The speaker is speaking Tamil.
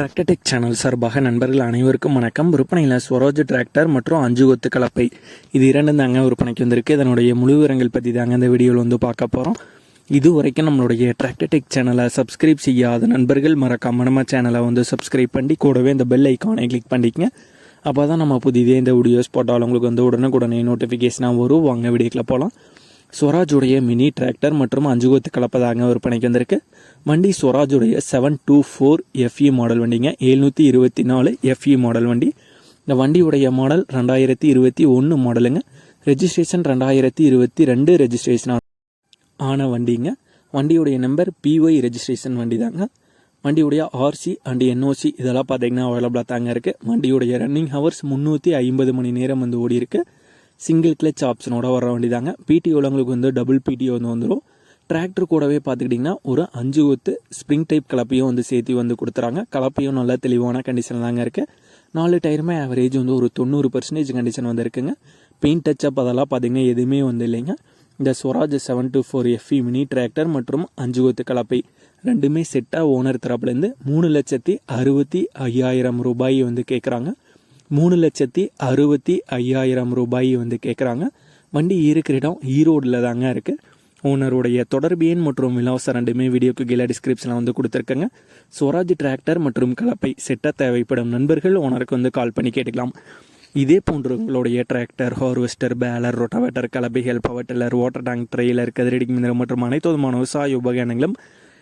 டிராக்டர்டெக் சேனல் சார்பாக நண்பர்கள் அனைவருக்கும் வணக்கம். விற்பனையில் ஸ்வராஜ் டிராக்டர் மற்றும் அஞ்சு கொத்து கலப்பை. இது இரண்டு தாங்க விற்பனைக்கு வந்திருக்கு. இதனுடைய முழு விவரங்கள் பற்றி தாங்க இந்த வீடியோவில் வந்து பார்க்க போகிறோம் இது வரைக்கும் நம்மளுடைய டிராக்டர்டெக் சேனலை சப்ஸ்கிரைப் செய்யாத நண்பர்கள் மறக்காம நம்ம சேனலை வந்து சப்ஸ்கிரைப் பண்ணி கூடவே இந்த பெல் ஐக்கானை கிளிக் பண்ணிக்கங்க. அப்போ தான் நம்ம புதிதே இந்த வீடியோஸ் போட்டாலும் உங்களுக்கு வந்து உடனுக்குடனே நோட்டிஃபிகேஷனாக வரும். வாங்க வீடியோக்கில் போகலாம் ஸ்வராஜுடைய மினி டிராக்டர் மற்றும் அஞ்சு கொத்து கலப்பதாங்க விற்பனைக்கு வந்திருக்கு. வண்டி ஸ்வராஜுடைய seven two four FE model வண்டிங்க. எழுநூற்றி இருபத்தி நாலு எஃப்இ மாடல் வண்டி. இந்த வண்டியுடைய மாடல் ரெண்டாயிரத்தி இருபத்தி ஒன்று மாடலுங்க ரெஜிஸ்ட்ரேஷன் ரெண்டாயிரத்தி இருபத்தி ரெண்டு ரெஜிஸ்ட்ரேஷன் ஆன வண்டிங்க. வண்டியுடைய நம்பர் பிஒய் ரெஜிஸ்ட்ரேஷன் வண்டி தாங்க. வண்டியுடைய ஆர்சி அண்ட் என்ஓசி இதெல்லாம் பார்த்தீங்கன்னா அவைலபிளாக தாங்க இருக்குது வண்டியுடைய ரன்னிங் ஹவர்ஸ் முந்நூற்றி ஐம்பது மணி நேரம் வந்து ஓடி இருக்குது சிங்கிள் கிளச் ஆப்ஷனோட வர வண்டி பிடி உள்ளவங்களுக்கு வந்து டபுள் பிடிஓ வந்து வந்துடும் டிராக்டர் கூடவே பார்த்துக்கிட்டிங்கன்னா ஒரு அஞ்சு ஒத்து ஸ்ப்ரிங் டைப் கலப்பையும் வந்து சேர்த்து வந்து கொடுத்துறாங்க. கலப்பையும் நல்ல தெளிவான கண்டிஷன் தாங்க இருக்குது நாலு டயருமே ஆவரேஜ் வந்து ஒரு தொண்ணூறு பர்சன்டேஜ் கண்டிஷன் வந்து இருக்குங்க. பெயிண்ட் டச்சப் அதெல்லாம் பார்த்தீங்கன்னா எதுவுமே வந்து இல்லைங்க. இந்த Swaraj seven two four FE mini tractor மற்றும் அஞ்சு கொத்து கலப்பை ரெண்டுமே செட்டாக ஓனர் தரப்புலேருந்து மூணு லட்சத்தி அறுபத்தி ஐயாயிரம் ரூபாய் வந்து கேட்குறாங்க மூணு லட்சத்தி அறுபத்தி ஐயாயிரம் ரூபாய் வந்து கேட்குறாங்க வண்டி இருக்கிற இடம் ஈரோடில் தாங்க இருக்குது ஓனருடைய தொடர்பு எண் மற்றும் விலாசம் ரெண்டுமே வீடியோக்கு கீழே டிஸ்கிரிப்ஷனில் வந்து கொடுத்துருக்கேங்க. ஸ்வராஜ் டிராக்டர் மற்றும் கலப்பை செட்டாக தேவைப்படும் நண்பர்கள் ஓனருக்கு வந்து கால் பண்ணி கேட்டுக்கலாம். இதே போன்று உங்களுடைய tractor harvester baler rotavator கலப்பைகள் power tiller water tank trailer கதிரடி மற்றும் அனைத்து விதமான விவசாய உபகரணங்களும்